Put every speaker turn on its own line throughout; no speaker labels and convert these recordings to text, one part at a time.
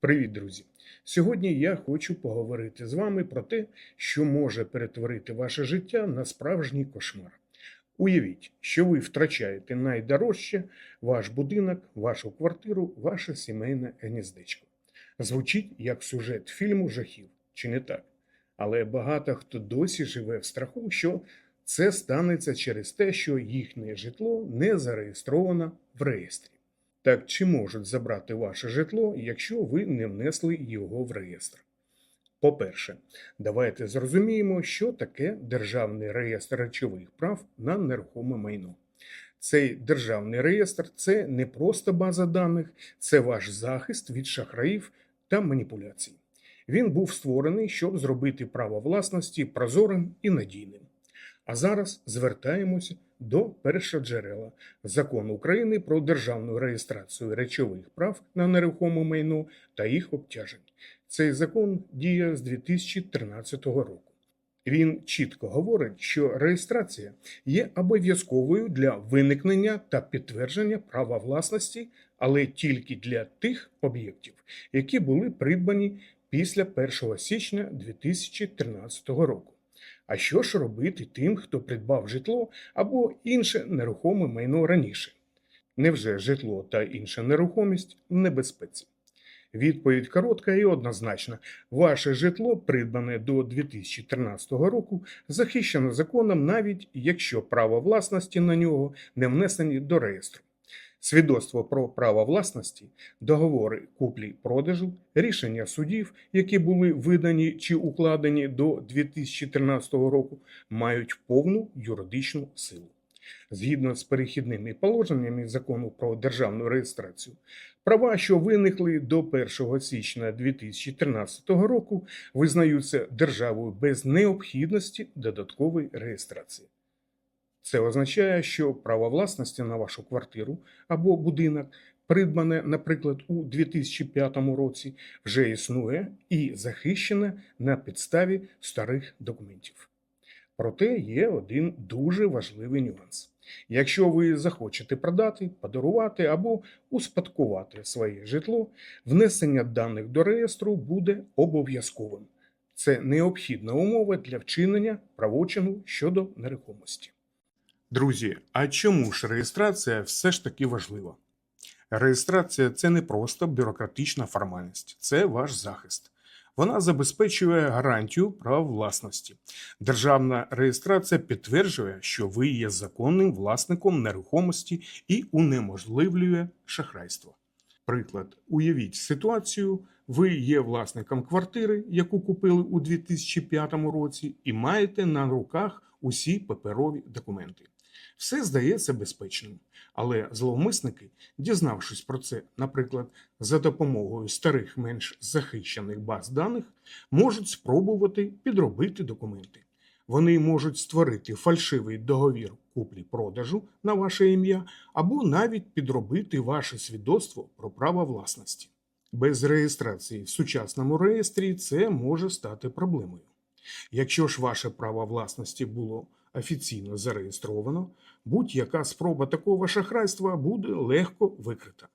Привіт, друзі! Сьогодні я хочу поговорити з вами про те, що може перетворити ваше життя на справжній кошмар. Уявіть, що ви втрачаєте найдорожче ваш будинок, вашу квартиру, ваше сімейне гніздечко. Звучить як сюжет фільму жахів, чи не так? Але багато хто досі живе в страху, що це станеться через те, що їхнє житло не зареєстровано в реєстрі. Так чи можуть забрати ваше житло, якщо ви не внесли його в реєстр? По-перше, давайте зрозуміємо, що таке Державний реєстр речових прав на нерухоме майно. Цей державний реєстр це не просто база даних, це ваш захист від шахраїв та маніпуляцій. Він був створений, щоб зробити право власності прозорим і надійним. А зараз звертаємося до першоджерела закону України про державну реєстрацію речових прав на нерухоме майно та їх обтяжень. Цей закон діє з 2013 року. Він чітко говорить, що реєстрація є обов'язковою для виникнення та підтвердження права власності, але тільки для тих об'єктів, які були придбані після 1 січня 2013 року. А що ж робити тим, хто придбав житло або інше нерухоме майно раніше? Невже житло та інша нерухомість в небезпеці? Відповідь коротка і однозначна. Ваше житло, придбане до 2013 року, захищено законом, навіть якщо право власності на нього не внесені до реєстру. Свідоцтво про право власності, договори куплі-продажу, рішення судів, які були видані чи укладені до 2013 року, мають повну юридичну силу. Згідно з перехідними положеннями закону про державну реєстрацію, права, що виникли до 1 січня 2013 року, визнаються державою без необхідності додаткової реєстрації. Це означає, що право власності на вашу квартиру або будинок, придбане, наприклад, у 2005 році, вже існує і захищене на підставі старих документів. Проте є один дуже важливий нюанс. Якщо ви захочете продати, подарувати або успадкувати своє житло, внесення даних до реєстру буде обов'язковим. Це необхідна умова для вчинення правочину щодо нерухомості. Друзі, а чому ж реєстрація все ж таки важлива? Реєстрація це не просто бюрократична формальність, це ваш захист. Вона забезпечує гарантію прав власності. Державна реєстрація підтверджує, що ви є законним власником нерухомості і унеможливлює шахрайство. Приклад, уявіть ситуацію, ви є власником квартири, яку купили у 2005 році, і маєте на руках усі паперові документи. Все здається безпечним, але зловмисники, дізнавшись про це, наприклад, за допомогою старих менш захищених баз даних, можуть спробувати підробити документи. Вони можуть створити фальшивий договір куплі-продажу на ваше ім'я або навіть підробити ваше свідоцтво про право власності. Без реєстрації в сучасному реєстрі це може стати проблемою. Якщо ж ваше право власності було офіційно зареєстровано, будь-яка спроба такого шахрайства буде легко викрита.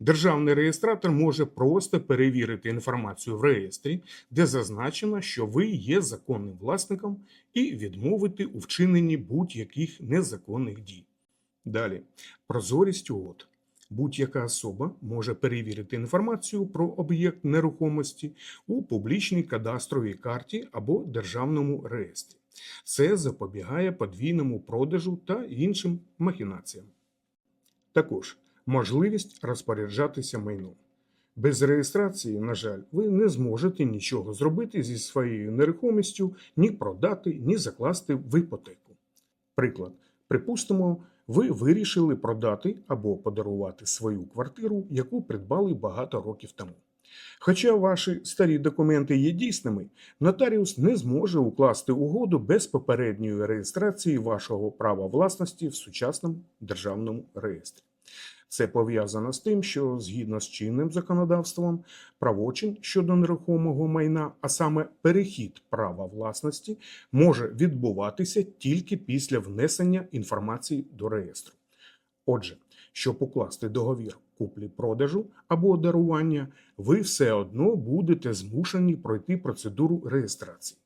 Державний реєстратор може просто перевірити інформацію в реєстрі, де зазначено, що ви є законним власником, і відмовити у вчиненні будь-яких незаконних дій. Далі, прозорість угод. Будь-яка особа може перевірити інформацію про об'єкт нерухомості у публічній кадастровій карті або державному реєстрі. Це запобігає подвійному продажу та іншим махінаціям. Також можливість розпоряджатися майном. Без реєстрації, на жаль, ви не зможете нічого зробити зі своєю нерухомістю, ні продати, ні закласти в іпотеку. Приклад, припустимо, ви вирішили продати або подарувати свою квартиру, яку придбали багато років тому. Хоча ваші старі документи є дійсними, нотаріус не зможе укласти угоду без попередньої реєстрації вашого права власності в сучасному державному реєстрі. Це пов'язано з тим, що згідно з чинним законодавством, правочин щодо нерухомого майна, а саме перехід права власності, може відбуватися тільки після внесення інформації до реєстру. Отже, щоб укласти договір куплі-продажу або дарування, ви все одно будете змушені пройти процедуру реєстрації.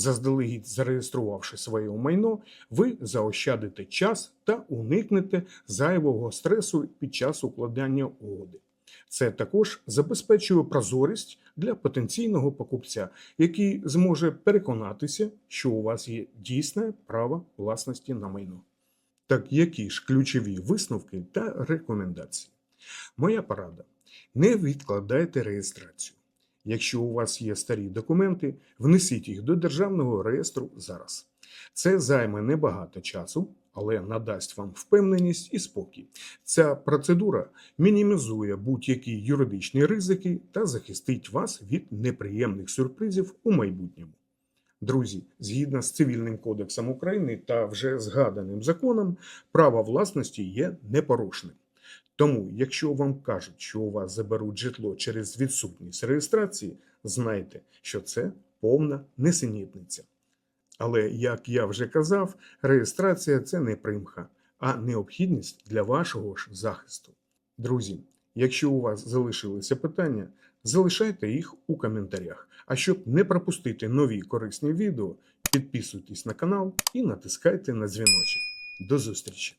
Заздалегідь зареєструвавши своє майно, ви заощадите час та уникнете зайвого стресу під час укладання угоди. Це також забезпечує прозорість для потенційного покупця, який зможе переконатися, що у вас є дійсне право власності на майно. Так які ж ключові висновки та рекомендації? Моя порада: не відкладайте реєстрацію. Якщо у вас є старі документи, внесіть їх до державного реєстру зараз. Це займе небагато часу, але надасть вам впевненість і спокій. Ця процедура мінімізує будь-які юридичні ризики та захистить вас від неприємних сюрпризів у майбутньому. Друзі, згідно з Цивільним кодексом України та вже згаданим законом, право власності є непорушним. Тому, якщо вам кажуть, що у вас заберуть житло через відсутність реєстрації, знайте, що це повна несенітниця. Але, як я вже казав, реєстрація це не примха, а необхідність для вашого ж захисту. Друзі, якщо у вас залишилися питання, залишайте їх у коментарях. А щоб не пропустити нові корисні відео, підписуйтесь на канал і натискайте на дзвіночок. До зустрічі!